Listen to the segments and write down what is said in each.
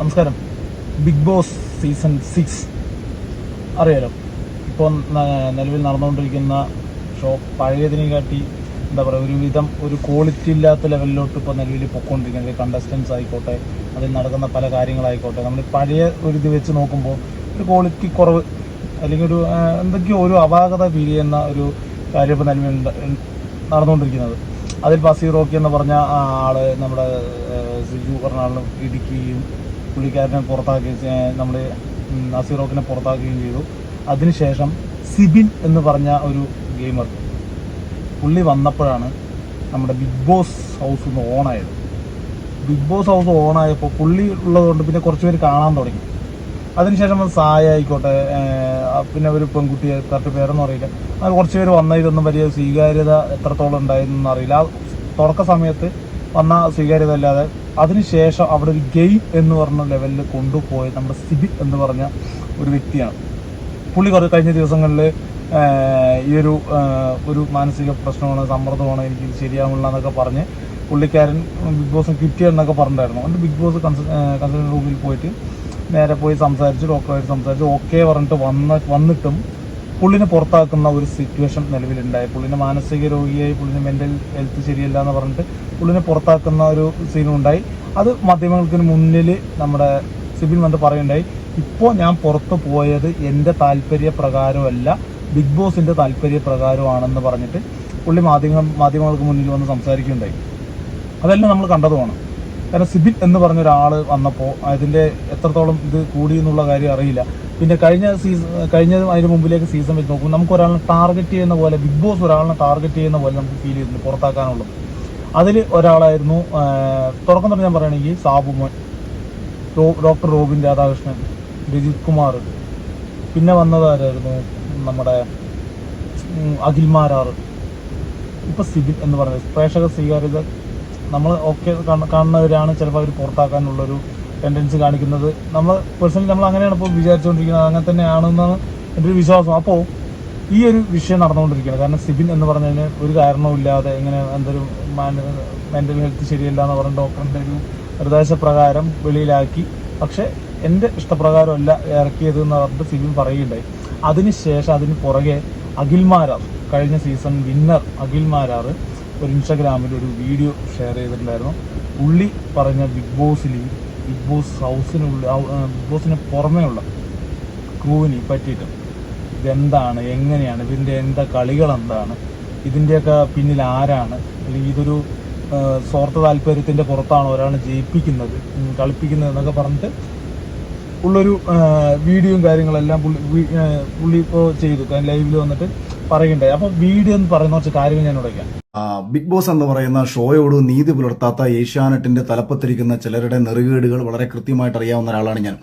നമസ്കാരം. Big boss season six അറിയാലോ? ഇപ്പോൾ നിലവിൽ നടന്നുകൊണ്ടിരിക്കുന്ന ഷോ പഴയതിനെ കാട്ടി എന്താ പറയുക ഒരുവിധം ഒരു ക്വാളിറ്റി ഇല്ലാത്ത ലെവലിലോട്ട് ഇപ്പോൾ നിലവിൽ പൊയ്ക്കൊണ്ടിരിക്കുന്നത് കണ്ടസ്റ്റൻസ് ആയിക്കോട്ടെ അതിൽ നടക്കുന്ന പല കാര്യങ്ങളായിക്കോട്ടെ. നമ്മൾ പഴയ ഒരു ഇത് വെച്ച് നോക്കുമ്പോൾ ഒരു ക്വാളിറ്റി കുറവ് അല്ലെങ്കിൽ ഒരു എന്തൊക്കെയോ ഒരു അപാകത ഫീൽ ചെയ്യുന്ന ഒരു കാര്യം ഇപ്പോൾ നിലവിൽ നടന്നുകൊണ്ടിരിക്കുന്നത്. അതിൽ ബസീർ റോക്കി എന്ന് പറഞ്ഞ ആൾ നമ്മുടെ സിജു പറഞ്ഞ ആളും ഇടിക്കുകയും പുള്ളിക്കാരനെ പുറത്താക്കി നമ്മൾ നസീറോക്കിനെ പുറത്താക്കുകയും ചെയ്തു. അതിനുശേഷം സിബിൻ എന്ന് പറഞ്ഞ ഒരു ഗെയിമർ പുള്ളി വന്നപ്പോഴാണ് നമ്മുടെ ബിഗ് ബോസ് ഹൗസ് ഒന്ന് ഓണായത്. ബിഗ് ബോസ് ഹൗസ് ഓണായപ്പോൾ പുള്ളി ഉള്ളതുകൊണ്ട് പിന്നെ കുറച്ച് പേര് കാണാൻ തുടങ്ങി. അതിനുശേഷം അത് സായ ആയിക്കോട്ടെ പിന്നെ ഒരു പെൺകുട്ടിയെ കറക്റ്റ് പേരൊന്നും അറിയില്ല അത് കുറച്ച് പേര് വന്ന ഇതൊന്നും വലിയ സ്വീകാര്യത എത്രത്തോളം ഉണ്ടായിരുന്നു അറിയില്ല. ആ തുടക്ക സമയത്ത് വന്ന സ്വീകാര്യത അല്ലാതെ അതിനുശേഷം അവിടെ ഒരു ഗെയിം എന്ന് പറഞ്ഞ ലെവലിൽ കൊണ്ടുപോയ നമ്മുടെ സിബി എന്ന് പറഞ്ഞ ഒരു വ്യക്തിയാണ്. പുള്ളി കുറേ കഴിഞ്ഞ ദിവസങ്ങളിൽ ഈ ഒരു ഒരു മാനസിക പ്രശ്നമാണ് സമ്മർദ്ദമാണ് എനിക്ക് ശരിയാവില്ല എന്നൊക്കെ പറഞ്ഞ് പുള്ളിക്കാരൻ ബിഗ് ബോസ് കിറ്റ് എന്നൊക്കെ പറഞ്ഞിട്ടുണ്ടായിരുന്നു. ബിഗ് ബോസ് കൺസൾട്ടൻ റൂമിൽ പോയിട്ട് നേരെ പോയി സംസാരിച്ച് ഡോക്ടറായിട്ട് സംസാരിച്ച് ഓക്കെ പറഞ്ഞിട്ട് വന്ന വന്നിട്ടും പുള്ളിനെ പുറത്താക്കുന്ന ഒരു സിറ്റുവേഷൻ നിലവിലുണ്ടായി. പുള്ളിനെ മാനസിക രോഗിയായി പുള്ളിന് മെന്റൽ ഹെൽത്ത് ശരിയല്ല എന്ന് പറഞ്ഞിട്ട് പുള്ളിനെ പുറത്താക്കുന്ന ഒരു സീനും ഉണ്ടായി. അത് മാധ്യമങ്ങൾക്ക് മുന്നിൽ നമ്മുടെ സിബിൻ വന്ന് പറയുണ്ടായി ഇപ്പോൾ ഞാൻ പുറത്തു പോയത് എന്റെ താല്പര്യ പ്രകാരമല്ല ബിഗ് ബോസിന്റെ താല്പര്യ പ്രകാരമാണെന്ന് പറഞ്ഞിട്ട് പുള്ളി മാധ്യമ മാധ്യമങ്ങൾക്ക് മുന്നിൽ വന്ന് സംസാരിക്കുകയുണ്ടായി. അതെല്ലാം നമ്മൾ കണ്ടതുമാണ് കാരണം സിബിൻ എന്ന് പറഞ്ഞ ഒരാൾ വന്നപ്പോൾ അതിന്റെ എത്രത്തോളം ഇത് കൂടിയെന്നുള്ള കാര്യം അറിയില്ല. പിന്നെ കഴിഞ്ഞ സീസൺ കഴിഞ്ഞ അതിന് മുമ്പിലേക്ക് സീസൺ വെച്ച് നോക്കും നമുക്ക് ഒരാളിനെ ടാർഗറ്റ് ചെയ്യുന്ന പോലെ ബിഗ് ബോസ് ഒരാളിനെ ടാർഗറ്റ് ചെയ്യുന്ന പോലെ നമുക്ക് ഫീൽ ചെയ്തിട്ടുണ്ട് പുറത്താക്കാനുള്ളത്. അതിൽ ഒരാളായിരുന്നു തുറക്കം തന്നെ ഞാൻ പറയുകയാണെങ്കിൽ Sabumon doctor Robin Radhakrishnan Rajith Kumar. പിന്നെ വന്നതാരായിരുന്നു നമ്മുടെ ഉം, അഖിൽമാരാറ് ഇപ്പൊ സിബിൻ എന്ന് പറയുന്നത് പ്രേക്ഷക സ്വീകാര്യത നമ്മൾ ഒക്കെ കാണുന്നവരാണ് ചിലപ്പോൾ അവർ പുറത്താക്കാനുള്ളൊരു ടെൻഡൻസി കാണിക്കുന്നത്. നമ്മൾ പേഴ്സണലി നമ്മൾ അങ്ങനെയാണ് ഇപ്പോൾ വിചാരിച്ചുകൊണ്ടിരിക്കുന്നത് അങ്ങനെ തന്നെയാണെന്നാണ് എന്റെ ഒരു വിശ്വാസം. അപ്പോൾ ഈ ഒരു വിഷയം നടന്നുകൊണ്ടിരിക്കുകയാണ്. കാരണം സിബിൻ എന്ന് പറഞ്ഞതിന് ഒരു കാരണവുമില്ലാതെ ഇങ്ങനെ എന്തൊരു മെന്റൽ ഹെൽത്ത് ശരിയല്ല എന്ന് പറഞ്ഞ ഡോക്ടറിന്റെ ഒരു നിർദ്ദേശപ്രകാരം വെളിയിലാക്കി. പക്ഷേ എന്റെ ഇഷ്ടപ്രകാരമല്ല ഇറക്കിയത് എന്ന് പറഞ്ഞിട്ട് സിബിൻ പറയുകയുണ്ടായി. അതിനുശേഷം അതിന് പുറകെ അഖിൽമാരാർ കഴിഞ്ഞ സീസൺ വിന്നർ അഖിൽമാരാർ ഒരു ഇൻസ്റ്റാഗ്രാമിൽ ഒരു വീഡിയോ ഷെയർ ചെയ്തിട്ടുണ്ടായിരുന്നു. പുള്ളി പറഞ്ഞ ബിഗ് ബോസിൽ ബിഗ് ബോസ് ഹൗസിനുള്ള ബിഗ് ബോസിന് പുറമേയുള്ള ക്രൂവിനെ പറ്റിയിട്ട് ഇതെന്താണ് എങ്ങനെയാണ് ഇതിന്റെ എന്താ കളികൾ എന്താണ് ഇതിന്റെയൊക്കെ പിന്നിൽ ആരാണ് അല്ലെങ്കിൽ ഇതൊരു സ്വാർത്ഥ താല്പര്യത്തിന്റെ പുറത്താണ് ഒരാളെ ജയിപ്പിക്കുന്നത് കളിപ്പിക്കുന്നത് എന്നൊക്കെ പറഞ്ഞിട്ട് ഉള്ളൊരു വീഡിയോയും കാര്യങ്ങളെല്ലാം പുള്ളി പുള്ളി ഇപ്പോൾ ചെയ്തു. ലൈവിൽ വന്നിട്ട് പറയുണ്ടായി അപ്പൊ വീഡിയോ എന്ന് പറയുന്ന കുറച്ച് കാര്യങ്ങൾ ഞാൻ ഉടയ്ക്കാം ബിഗ് ബോസ് എന്ന് പറയുന്ന ഷോയോട് നീതി പുലർത്താത്ത ഏഷ്യാനെറ്റിന്റെ തലപ്പത്തിരിക്കുന്ന ചിലരുടെ നെറുകേടുകൾ വളരെ കൃത്യമായിട്ട് അറിയാവുന്ന ഒരാളാണ് ഞാൻ.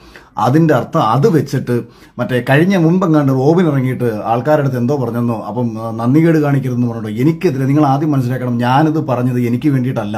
അതിന്റെ അർത്ഥം അത് വെച്ചിട്ട് മറ്റേ കഴിഞ്ഞ മുമ്പെങ്ങാണ്ട് റോബിൻ ഇറങ്ങിയിട്ട് ആൾക്കാരുടെ അടുത്ത് എന്തോ പറഞ്ഞെന്നോ അപ്പം നന്ദികേട് കാണിക്കരുതെന്ന് പറഞ്ഞിട്ടോ എനിക്കെതിരെ നിങ്ങൾ ആദ്യം മനസ്സിലാക്കണം ഞാനിത് പറഞ്ഞത് എനിക്ക് വേണ്ടിയിട്ടല്ല.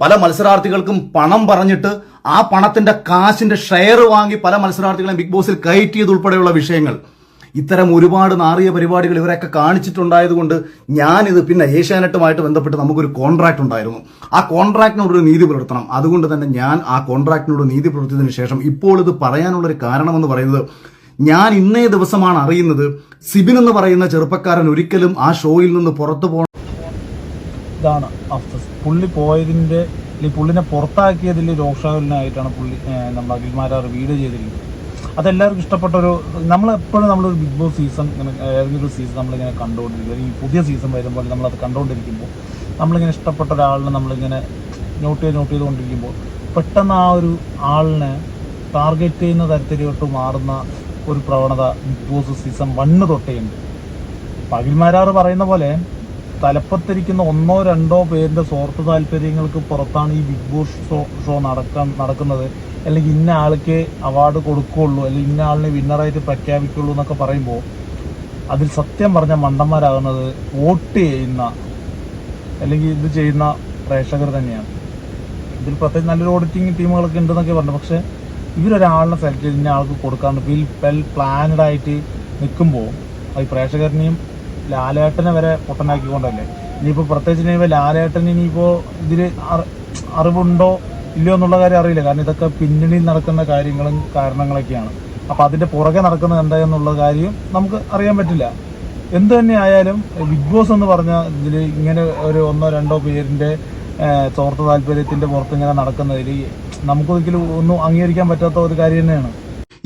പല മത്സരാർത്ഥികൾക്കും പണം പറഞ്ഞിട്ട് ആ പണത്തിന്റെ കാശിന്റെ ഷെയർ വാങ്ങി പല മത്സരാർത്ഥികളെയും ബിഗ് ബോസിൽ കയറ്റിയതുൾപ്പെടെയുള്ള വിഷയങ്ങൾ. ഇത്തരം ഒരുപാട് നാറിയ പരിപാടികൾ ഇവരൊക്കെ കാണിച്ചിട്ടുണ്ടായതുകൊണ്ട് ഞാനിത് പിന്നെ ഏഷ്യാനെറ്റുമായിട്ട് ബന്ധപ്പെട്ട് നമുക്കൊരു കോൺട്രാക്ട് ഉണ്ടായിരുന്നു. ആ കോൺട്രാക്ടിനോട് ഒരു നീതി പുലർത്തണം. അതുകൊണ്ട് തന്നെ ഞാൻ ആ കോൺട്രാക്ടിനോട് നീതി പുലർത്തിയതിനു ശേഷം ഇപ്പോൾ ഇത് പറയാനുള്ളൊരു കാരണമെന്ന് പറയുന്നത് ഞാൻ ഇന്നേ ദിവസമാണ് അറിയുന്നത് സിബിൻ എന്ന് പറയുന്ന ചെറുപ്പക്കാരൻ ഒരിക്കലും ആ ഷോയിൽ നിന്ന് പുറത്തു പോകണം ഇതാണ് അവസ്ഥ പുള്ളി പോയതിന്റെ അല്ലെങ്കിൽ പുള്ളിനെ പുറത്താക്കിയതിൽ രോഷാകുലനായിട്ടാണ് പുള്ളി നമ്മൾ അഖിൽമാരാർ വീട് ചെയ്തിരിക്കുന്നത്. അതെല്ലാവർക്കും ഇഷ്ടപ്പെട്ട ഒരു നമ്മളെപ്പോഴും നമ്മളൊരു ബിഗ് ബോസ് സീസൺ ഇങ്ങനെ ഏതെങ്കിലും ഒരു സീസൺ നമ്മളിങ്ങനെ കണ്ടുകൊണ്ടിരിക്കുക അല്ലെങ്കിൽ പുതിയ സീസൺ വരുമ്പോൾ നമ്മളത് കണ്ടുകൊണ്ടിരിക്കുമ്പോൾ നമ്മളിങ്ങനെ ഇഷ്ടപ്പെട്ട ഒരാളിനെ നമ്മളിങ്ങനെ നോട്ട് ചെയ്ത് നോട്ട് ചെയ്തുകൊണ്ടിരിക്കുമ്പോൾ പെട്ടെന്ന് ആ ഒരു ആളിനെ ടാർഗറ്റ് ചെയ്യുന്ന തരത്തിലോട്ട് മാറുന്ന ഒരു പ്രവണത ബിഗ് ബോസ് സീസൺ വണ്ണ് തൊട്ടേ ഉണ്ട്. പകിൽമാരാറ് പറയുന്ന പോലെ തലപ്പത്തിരിക്കുന്ന ഒന്നോ രണ്ടോ പേരിന്റെ സ്വാർത്ഥ താല്പര്യങ്ങൾക്ക് പുറത്താണ് ഈ ബിഗ് ബോസ് ഷോ ഷോ നടക്കാൻ നടക്കുന്നത്. അല്ലെങ്കിൽ ഇന്ന ആൾക്ക് അവാർഡ് കൊടുക്കുകയുള്ളൂ അല്ലെങ്കിൽ ഇന്ന ആളിനെ വിന്നറായിട്ട് പ്രഖ്യാപിക്കുള്ളൂ എന്നൊക്കെ പറയുമ്പോൾ അതിൽ സത്യം പറഞ്ഞ മണ്ടന്മാരാകുന്നത് വോട്ട് ചെയ്യുന്ന അല്ലെങ്കിൽ ഇത് ചെയ്യുന്ന പ്രേക്ഷകർ തന്നെയാണ്. ഇതിൽ പ്രത്യേകിച്ച് നല്ലൊരു ഓഡിറ്റിംഗ് ടീമുകളൊക്കെ ഉണ്ടെന്നൊക്കെ പറഞ്ഞു. പക്ഷെ ഇവരൊരാളിനെ സെലക്ട് ചെയ്ത് ഇന്ന ആൾക്ക് കൊടുക്കാണ്ട് വെൽ വെൽ പ്ലാനഡ് ആയിട്ട് നിൽക്കുമ്പോൾ അത് പ്രേക്ഷകരനെയും ലാലേട്ടനെ വരെ പൊട്ടനാക്കിക്കൊണ്ടല്ലേ? ഇനിയിപ്പോൾ പ്രത്യേകിച്ച് ഇനിയിപ്പോൾ ലാലേട്ടന് ഇനിയിപ്പോൾ ഇതിൽ അറിവുണ്ടോ ഇല്ലയോ എന്നുള്ള കാര്യം അറിയില്ല. കാരണം ഇതൊക്കെ പിന്നണിയിൽ നടക്കുന്ന കാര്യങ്ങളും കാരണങ്ങളൊക്കെയാണ്. അപ്പോൾ അതിന്റെ പുറകെ നടക്കുന്നത് എന്താ എന്നുള്ള കാര്യം നമുക്ക് അറിയാൻ പറ്റില്ല. എന്ത് തന്നെ ആയാലും ബിഗ് ബോസ് എന്ന് പറഞ്ഞ ഇതിൽ ഇങ്ങനെ ഒരു ഒന്നോ രണ്ടോ പേരിന്റെ ചോർത്ത താല്പര്യത്തിന്റെ പുറത്ത് ഇങ്ങനെ നടക്കുന്നതിൽ നമുക്കൊരിക്കലും ഒന്നും അംഗീകരിക്കാൻ പറ്റാത്ത ഒരു കാര്യം തന്നെയാണ്.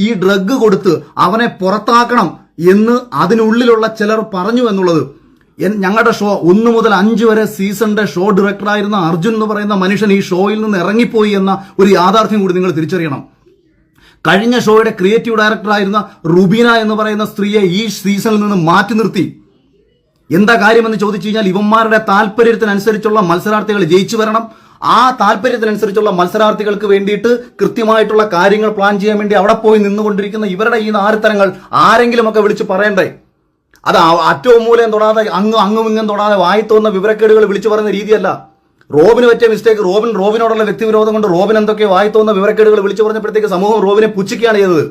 ഈ ഡ്രഗ് കൊടുത്ത് അവനെ പുറത്താക്കണം. എന്ന് അതിനുള്ളിലുള്ള ചിലർ പറഞ്ഞു എന്നുള്ളത്. ഞങ്ങളുടെ ഷോ ഒന്ന് മുതൽ അഞ്ച് വരെ സീസണിന്റെ ഷോ ഡയറക്ടറായിരുന്ന അർജുൻ എന്ന് പറയുന്ന മനുഷ്യൻ ഈ ഷോയിൽ നിന്ന് ഇറങ്ങിപ്പോയി എന്ന ഒരു യാഥാർത്ഥ്യം കൂടി നിങ്ങൾ തിരിച്ചറിയണം. കഴിഞ്ഞ ഷോയുടെ ക്രിയേറ്റീവ് ഡയറക്ടറായിരുന്ന റുബീന എന്ന് പറയുന്ന സ്ത്രീയെ ഈ സീസണിൽ നിന്ന് മാറ്റി നിർത്തി. എന്താ കാര്യമെന്ന് ചോദിച്ചു കഴിഞ്ഞാൽ ഇവന്മാരുടെ താല്പര്യത്തിനനുസരിച്ചുള്ള മത്സരാർത്ഥികൾ ജയിച്ചു വരണം. ആ താല്പര്യത്തിനനുസരിച്ചുള്ള മത്സരാർത്ഥികൾക്ക് വേണ്ടിയിട്ട് കൃത്യമായിട്ടുള്ള കാര്യങ്ങൾ പ്ലാൻ ചെയ്യാൻ വേണ്ടി അവിടെ പോയി നിന്നുകൊണ്ടിരിക്കുന്ന ഇവരുടെ ഈ നാരിത്തരങ്ങൾ ആരെങ്കിലുമൊക്കെ വിളിച്ച് പറയണ്ടേ? അത് അറ്റവും മൂലം തൊടാതെ അങ്ങും അങ്ങും ഇങ്ങും തൊടാതെ വായി തോന്നുന്ന വിവരക്കേടുകൾ വിളിച്ചു പറയുന്ന രീതിയല്ല. റോബിന് പറ്റിയ മിസ്റ്റേക്ക് റോബിൻ റോബിനോടുള്ള വ്യക്തിവിരോധം കൊണ്ട് റോബിൻ എന്തൊക്കെ വായി തോന്നുന്ന വിവരക്കേടുകൾ വിളിച്ചു പറഞ്ഞപ്പോഴത്തേക്ക് സമൂഹം റോബിനെ പുച്ഛിക്കുകയാണ് ചെയ്തത്.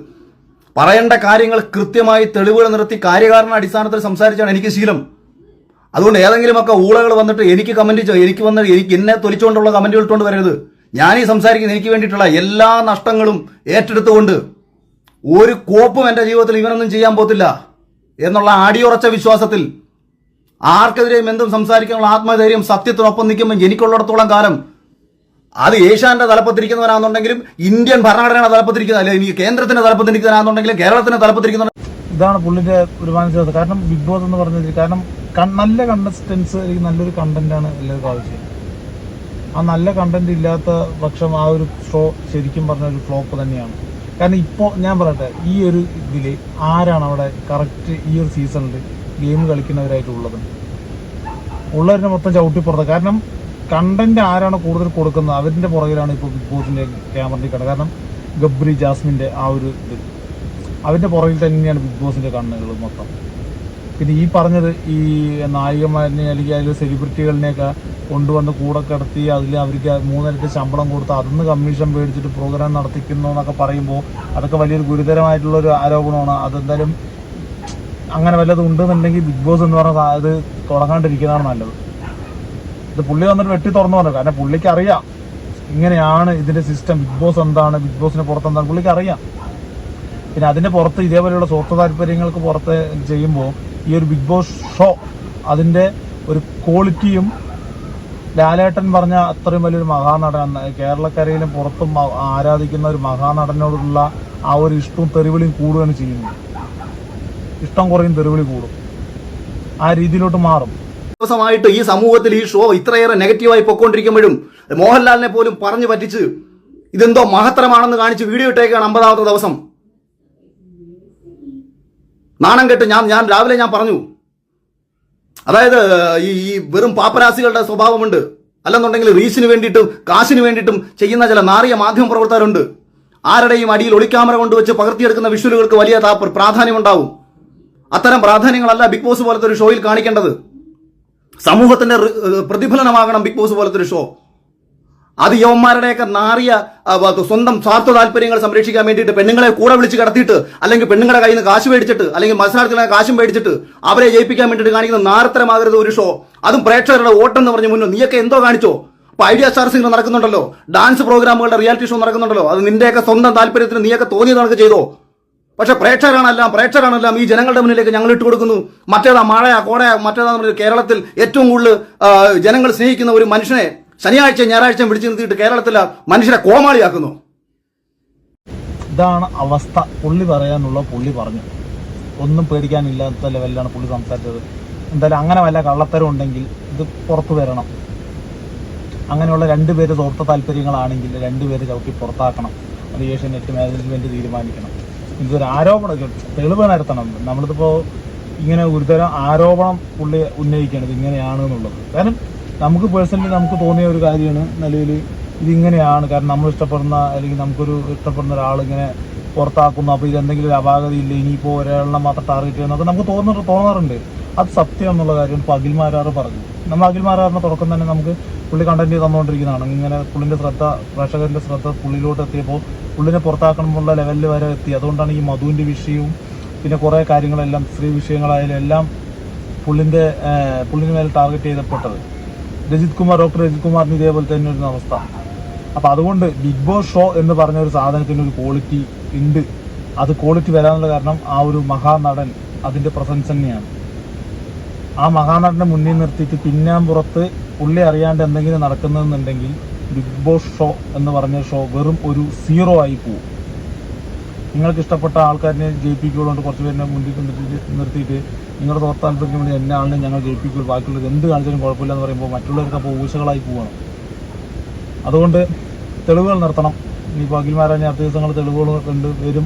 പറയേണ്ട കാര്യങ്ങൾ കൃത്യമായി തെളിവുകൾ നിർത്തി കാര്യകാരണ അടിസ്ഥാനത്തിൽ സംസാരിച്ചാണ് എനിക്ക് ശീലം. അതുകൊണ്ട് ഏതെങ്കിലുമൊക്കെ ഊളകൾ വന്നിട്ട് എനിക്ക് കമന്റ് എനിക്ക് വന്ന് എനിക്ക് എന്നെ തൊലിച്ചുകൊണ്ടുള്ള കമന്റുകൾ ഇട്ടുകൊണ്ട് വരരുത്. ഞാൻ ഈ സംസാരിക്കുന്ന എനിക്ക് വേണ്ടിയിട്ടുള്ള എല്ലാ നഷ്ടങ്ങളും ഏറ്റെടുത്തുകൊണ്ട് ഒരു കോപ്പും എന്റെ ജീവിതത്തിൽ ഇവനൊന്നും ചെയ്യാൻ പോത്തില്ല എന്നുള്ള അടിയുറച്ച വിശ്വാസത്തിൽ ആർക്കെതിരെയും എന്തും സംസാരിക്കാനുള്ള ആത്മധൈര്യം സത്യത്തിനൊപ്പം നിൽക്കുമ്പോൾ എനിക്കുള്ളിടത്തോളം കാലം അത് ഏഷ്യാന്റെ തലപ്പത്തിരിക്കുന്നവരാണെന്നുണ്ടെങ്കിലും ഇന്ത്യൻ ഭരണഘടനയുടെ തലപ്പത്തിരിക്കുന്ന അല്ലെങ്കിൽ കേന്ദ്രത്തിന്റെ തലപ്പത്തിരിക്കുന്നവരാണെന്നുണ്ടെങ്കിലും കേരളത്തിന്റെ തലപ്പത്തിരിക്കുന്ന ഇതാണ് പുള്ളിന്റെ ഒരു മാനസികത കാരണം ബിഗ് ബോസ് എന്ന് പറഞ്ഞത് കാരണം നല്ല കണ്ടസ്റ്റൻസ് അല്ലെങ്കിൽ നല്ലൊരു കണ്ടന്റാണ് എല്ലാവർക്കും ആവശ്യം ആ നല്ല കണ്ടന്റ് ഇല്ലാത്ത പക്ഷം ആ ഒരു ഷോ ശരിക്കും പറഞ്ഞ ഒരു ഫ്ലോപ്പ് തന്നെയാണ്. കാരണം ഇപ്പോൾ ഞാൻ പറയട്ടെ ഈ ഒരു ഇതിൽ ആരാണ് അവിടെ കറക്റ്റ് ഈ ഒരു സീസണിൽ ഗെയിം കളിക്കുന്നവരായിട്ടുള്ളത്? ഉള്ളവരെ മൊത്തം ചവിട്ടി പുറത്ത്. കാരണം കണ്ടന്റ് ആരാണ് കൂടുതൽ കൊടുക്കുന്നത്? അവരിന്റെ പുറകിലാണ് ഇപ്പോൾ ബിഗ് ക്യാമറയിൽ കിടക്കുന്നത് കാരണം ഗബ്രി ജാസ്മിന്റെ ആ ഒരു ഇത്. അവന്റെ പുറകിൽ തന്നെയാണ് ബിഗ് ബോസിന്റെ കണ്ണുകൾ മൊത്തം. പിന്നെ ഈ പറഞ്ഞത് ഈ നായികമാരിനെ അല്ലെങ്കിൽ അതിൽ സെലിബ്രിറ്റികളിനെയൊക്കെ കൊണ്ടുവന്ന് കൂടെ കിടത്തി അതിൽ അവർക്ക് മൂന്നിരട്ടി ശമ്പളം കൊടുത്ത് അതിന്ന് കമ്മീഷൻ മേടിച്ചിട്ട് പ്രോഗ്രാം നടത്തിക്കുന്നു എന്നൊക്കെ പറയുമ്പോൾ അതൊക്കെ വലിയൊരു ഗുരുതരമായിട്ടുള്ള ഒരു ആരോപണമാണ്. അതെന്തായാലും അങ്ങനെ വല്ലതും ഉണ്ടെന്നുണ്ടെങ്കിൽ ബിഗ് ബോസ് എന്ന് പറഞ്ഞ അത് തുടങ്ങാണ്ടിരിക്കുന്നതാണ് നല്ലത്. ഇത് പുള്ളി വന്നിട്ട് വെട്ടി തുറന്നു പറഞ്ഞു. കാരണം പുള്ളിക്ക് അറിയാം ഇങ്ങനെയാണ് ഇതിന്റെ സിസ്റ്റം ബിഗ് ബോസ് എന്താണ്? ബിഗ് ബോസിന് പുറത്ത് എന്താണ്? പുള്ളിക്ക് അറിയാം പിന്നെ അതിന്റെ പുറത്ത് ഇതേപോലെയുള്ള സ്വാർത്ഥ താല്പര്യങ്ങൾക്ക് പുറത്ത് ചെയ്യുമ്പോൾ ഈ ഒരു ബിഗ് ബോസ് ഷോ അതിന്റെ ഒരു ക്വാളിറ്റിയും ലാലേട്ടൻ പറഞ്ഞ അത്രയും വലിയൊരു മഹാനടൻ കേരളക്കരയിലും പുറത്തും ആരാധിക്കുന്ന ഒരു മഹാനടനോടുള്ള ആ ഒരു ഇഷ്ടവും തെറിവിളിയും കൂടുകയാണ് ചെയ്യുന്നത്. ഇഷ്ടം കുറയും തെറിവിളി കൂടും. ആ രീതിയിലോട്ട് മാറും. ദിവസമായിട്ട് ഈ സമൂഹത്തിൽ ഈ ഷോ ഇത്രയേറെ നെഗറ്റീവായി പൊക്കോണ്ടിരിക്കുമ്പോഴും മോഹൻലാലിനെ പോലും പറഞ്ഞു പറ്റിച്ച് ഇതെന്തോ മഹത്തരമാണെന്ന് കാണിച്ച് വീഡിയോ ഇട്ടേക്കാണ് അമ്പതാമത്തെ ദിവസം. നാണം കെട്ട് ഞാൻ ഞാൻ രാവിലെ ഞാൻ പറഞ്ഞു. അതായത് ഈ ഈ വെറും പാപ്പരാസികളുടെ സ്വഭാവമുണ്ട്. അല്ലെന്നുണ്ടെങ്കിൽ റീച്ചിന് വേണ്ടിയിട്ടും കാശിന് വേണ്ടിയിട്ടും ചെയ്യുന്ന ചില നാറിയ മാധ്യമ പ്രവർത്തകരുണ്ട്. ആരുടെയും അടിയിൽ ഒളിക്യാമറ കൊണ്ടുവച്ച് പകർത്തിയെടുക്കുന്ന വിഷ്വലുകൾക്ക് വലിയ പ്രാധാന്യമുണ്ടാവും. അത്തരം പ്രാധാന്യങ്ങളല്ല ബിഗ് ബോസ് പോലത്തെ ഒരു ഷോയിൽ കാണിക്കേണ്ടത്. സമൂഹത്തിന്റെ പ്രതിഫലനമാകണം ബിഗ് ബോസ് പോലത്തെ ഒരു ഷോ. അത് യവന്മാരുടെയൊക്കെ നാറിയ സ്വന്തം സ്വാർത്ഥ താല്പര്യങ്ങൾ സംരക്ഷിക്കാൻ വേണ്ടിയിട്ട് പെണ്ണുങ്ങളെ കൂടെ വിളിച്ച് കടത്തിയിട്ട് അല്ലെങ്കിൽ പെണ്ണുങ്ങളുടെ കയ്യിൽ നിന്ന് കാശ് മേടിച്ചിട്ട് അല്ലെങ്കിൽ മത്സരാർത്ഥികളെ കാശ് മേടിച്ചിട്ട് അവരെ ജയിപ്പിക്കാൻ വേണ്ടിയിട്ട് കാണിക്കുന്ന നാരത്തരമാകരുത് ഒരു ഷോ. അതും പ്രേക്ഷകരുടെ വോട്ടെന്ന് പറഞ്ഞ് മുന്നോ നീയൊക്കെ എന്തോ കാണിച്ചോ? ഇപ്പൊ ഐഡിയ സ്റ്റാർസ് ഇങ്ങനെ നടക്കുന്നുണ്ടല്ലോ. ഡാൻസ് പ്രോഗ്രാമുകളുടെ റിയാലിറ്റി ഷോ നടക്കുന്നുണ്ടല്ലോ. അത് നിന്റെയൊക്കെ സ്വന്തം താല്പര്യത്തിന് നീയൊക്കെ തോന്നിയത് കണക്ക് ചെയ്തോ? പക്ഷെ പ്രേക്ഷകരാണെല്ലാം പ്രേക്ഷകരാണെല്ലാം ഈ ജനങ്ങളുടെ മുന്നിലേക്ക് ഞങ്ങൾ ഇട്ട് കൊടുക്കുന്നു. മറ്റേതാ മഴയാ കോടയാ മറ്റേതാ കേരളത്തിൽ ഏറ്റവും കൂടുതൽ ജനങ്ങൾ സ്നേഹിക്കുന്ന ഒരു മനുഷ്യനെ ശനിയാഴ്ച ഞായറാഴ്ച പിടിച്ചു നിർത്തിയിട്ട് കേരളത്തിൽ മനുഷ്യരെ കോമാളിയാക്കുന്നു. ഇതാണ് അവസ്ഥ. പുള്ളി പറയാനുള്ള പുള്ളി പറഞ്ഞു. ഒന്നും പേടിക്കാനില്ലാത്ത ലെവലിലാണ് പുള്ളി സംസാരിച്ചത്. എന്തായാലും അങ്ങനെ വല്ല കള്ളത്തരം ഉണ്ടെങ്കിൽ ഇത് പുറത്തു വരണം. അങ്ങനെയുള്ള രണ്ടുപേര് തോർത്ത താല്പര്യങ്ങളാണെങ്കിൽ രണ്ടുപേര് ചവിട്ടി പുറത്താക്കണം. അത് ഏഷ്യനെറ്റ് മാനേജ്മെന്റ് തീരുമാനിക്കണം. ഇതൊരു ആരോപണം തെളിവ് നടത്തണം. നമ്മളിതിപ്പോ ഇങ്ങനെ ഒരുതരം ആരോപണം പുള്ളി ഉന്നയിക്കുകയാണ്. ഇങ്ങനെയാണ് എന്നുള്ളത്. കാരണം നമുക്ക് പേഴ്സണലി നമുക്ക് തോന്നിയ ഒരു കാര്യമാണ് നിലവിൽ ഇതിങ്ങനെയാണ്. കാരണം നമ്മൾ ഇഷ്ടപ്പെടുന്ന അല്ലെങ്കിൽ നമുക്കൊരു ഇഷ്ടപ്പെടുന്ന ഒരാളിങ്ങനെ പുറത്താക്കുന്നു. അപ്പോൾ ഇതെന്തെങ്കിലും ഒരു അപാകത ഇല്ല ഇനിയിപ്പോൾ ഒരാളിനെ മാത്രം ടാർഗറ്റ് ചെയ്യുന്നതൊക്കെ നമുക്ക് തോന്നുന്നു തോന്നാറുണ്ട്. അത് സത്യം എന്നുള്ള കാര്യം ഇപ്പോൾ അഖിൽമാരാറ് പറഞ്ഞു. നമ്മൾ അഖിൽമാരാറിന്റെ തുടക്കം തന്നെ നമുക്ക് പുള്ളി കണ്ടന്റ് തന്നുകൊണ്ടിരിക്കുന്നതാണ്. ഇങ്ങനെ പുള്ളിന്റെ ശ്രദ്ധ പ്രേക്ഷകരുടെ ശ്രദ്ധ പുള്ളിയിലോട്ട് എത്തിയപ്പോൾ പുള്ളിനെ പുറത്താക്കണമെന്നുള്ള ലെവലിൽ വരെ എത്തി. അതുകൊണ്ടാണ് ഈ മധുവിന്റെ വിഷയവും പിന്നെ കുറേ കാര്യങ്ങളെല്ലാം സ്ത്രീ വിഷയങ്ങളായാലും എല്ലാം പുള്ളിന്റെ പുള്ളിന് മേലെ ടാർഗറ്റ് ചെയ്തപ്പെട്ടത്. രജിത് കുമാർ ഡോക്ടർ രജിത് കുമാറിന് ഇതേപോലെ തന്നെ ഒരു അവസ്ഥ. അപ്പൊ അതുകൊണ്ട് ബിഗ് ബോസ് ഷോ എന്ന് പറഞ്ഞ ഒരു സാധനത്തിന് ഒരു ക്വാളിറ്റി ഉണ്ട്. അത് ക്വാളിറ്റി വരാനുള്ള കാരണം ആ ഒരു മഹാനടൻ അതിന്റെ പ്രസൻസ് തന്നെയാണ്. ആ മഹാനടനെ മുന്നിൽ നിർത്തിയിട്ട് പിന്നാമ്പുറത്ത് പുള്ളി അറിയാണ്ട് എന്തെങ്കിലും നടക്കുന്നതെന്നുണ്ടെങ്കിൽ ബിഗ് ബോസ് ഷോ എന്ന് പറഞ്ഞ ഷോ വെറും ഒരു സീറോ ആയി പോകും നിങ്ങൾക്ക് ഇഷ്ടപ്പെട്ട ആൾക്കാരിനെ ജയിപ്പിക്കുള്ളതുകൊണ്ട് കുറച്ച് പേരിനെ മുന്നിൽ നിർത്തിയിട്ട് നിങ്ങളുടെ തോർത്താല്പര്യത്തിന് വേണ്ടി എന്നെ ആളിനെ ഞങ്ങൾ ജയിപ്പിക്കുള്ളൂ. ബാക്കിയുള്ളത് എന്ത് കാണിച്ചാലും കുഴപ്പമില്ല എന്ന് പറയുമ്പോൾ മറ്റുള്ളവർക്ക് അപ്പോൾ ഊശകളായി പോവാണ്. അതുകൊണ്ട് തെളിവുകൾ നിർത്തണം. ഇനിയിപ്പോൾ അഖിൽമാരാഞ്ഞ അടുത്ത ദിവസങ്ങൾ തെളിവുകൾ കണ്ട് വരും.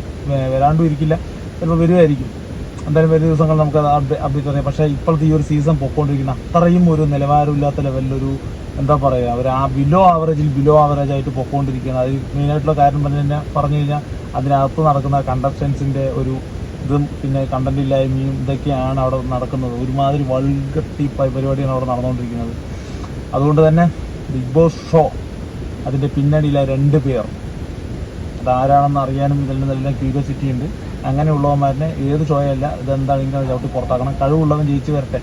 വരാണ്ടും ഇരിക്കില്ല. ചിലപ്പോൾ വരുമായിരിക്കും. എന്തായാലും വരും ദിവസങ്ങൾ നമുക്ക് അപ്ഡേറ്റ് അറിയാം പക്ഷേ ഇപ്പോഴത്തെ ഈ ഒരു സീസൺ പൊക്കോണ്ടിരിക്കുന്ന അത്രയും ഒരു നിലവാരമില്ലാത്ത ലെവലിലൊരു എന്താ പറയുക അവർ ആ ബിലോ ആവറേജിൽ ബിലോ ആവറേജ് ആയിട്ട് പൊക്കോണ്ടിരിക്കുകയാണ്. അത് മെയിനായിട്ടുള്ള കാര്യം പറഞ്ഞു കഴിഞ്ഞാൽ പറഞ്ഞു കഴിഞ്ഞാൽ അതിനകത്ത് നടക്കുന്ന കണ്ടസ്റ്റൻസിന്റെ ഒരു ഇതും പിന്നെ കണ്ടന്റ് ഇല്ലായ്മയും ഇതൊക്കെയാണ് അവിടെ നടക്കുന്നത്. ഒരുമാതിരി വൾഗട്ടി പരിപാടിയാണ് അവിടെ നടന്നുകൊണ്ടിരിക്കുന്നത്. അതുകൊണ്ട് തന്നെ ബിഗ് ബോസ് ഷോ അതിന്റെ പിന്നണിയിലെ രണ്ട് പേർ. അതാരാണെന്ന് അറിയാനും ഇതിൽ നല്ല ക്യൂരിയോസിറ്റി ഉണ്ട്. അങ്ങനെയുള്ളവന്മാരെ ഏത് ഷോയല്ല ഇതെന്താണ് ഇങ്ങനെ ചവിട്ടി പുറത്താക്കണം. കഴിവുള്ളവൻ ജയിച്ചു വരട്ടെ.